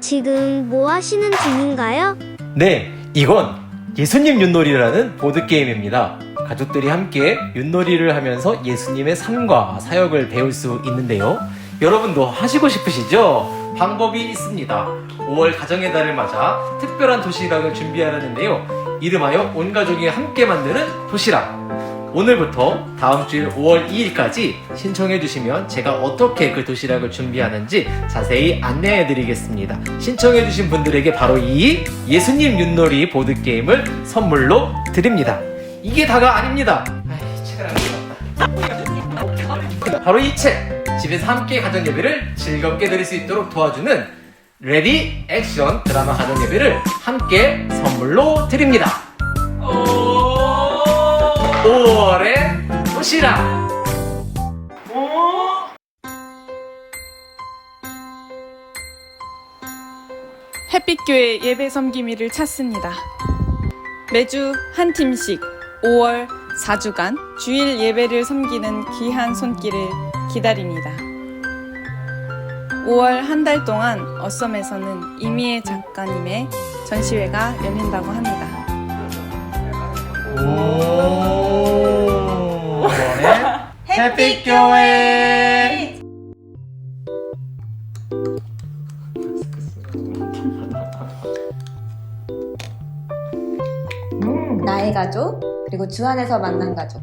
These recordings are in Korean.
지금 뭐 하시는 중인가요? 네, 이건 예수님 윷놀이라는 보드게임입니다. 가족들이 함께 윷놀이를 하면서 예수님의 삶과 사역을 배울 수 있는데요. 여러분도 하시고 싶으시죠? 방법이 있습니다. 5월 가정의 달을 맞아 특별한 도시락을 준비하려는데요. 이름하여 온 가족이 함께 만드는 도시락. 오늘부터 다음 주일 5월 2일까지 신청해 주시면 제가 어떻게 그 도시락을 준비하는지 자세히 안내해 드리겠습니다. 신청해 주신 분들에게 바로 이 예수님 윷놀이 보드게임을 선물로 드립니다. 이게 다가 아닙니다. 바로 이 책! 집에서 함께 가정 예배를 즐겁게 드릴 수 있도록 도와주는 레디 액션 드라마 가정 예배를 함께 선물로 드립니다. 5월의 도시락! 햇빛교회 예배 섬기미를 찾습니다. 매주 한 팀씩 5월 4주간 주일 예배를 섬기는 귀한 손길을 기다립니다. 5월 한 달 동안 어썸에서는 이미애 작가님의 전시회가 열린다고 합니다. 햇빛교회! 나의 가족, 그리고 주 안에서 만난 가족.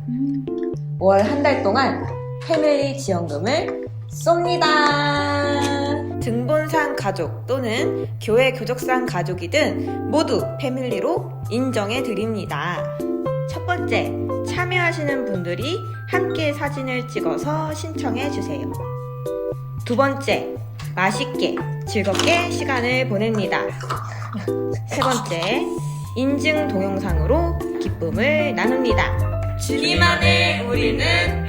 5월 한 달 동안 패밀리 지원금을 쏩니다. 등본상 가족 또는 교회 교적상 가족이든 모두 패밀리로 인정해 드립니다. 첫 번째, 참여하시는 분들이 함께 사진을 찍어서 신청해 주세요. 두 번째, 맛있게 즐겁게 시간을 보냅니다. 세 번째, 인증 동영상으로 기쁨을 나눕니다. 주님 안에 우리는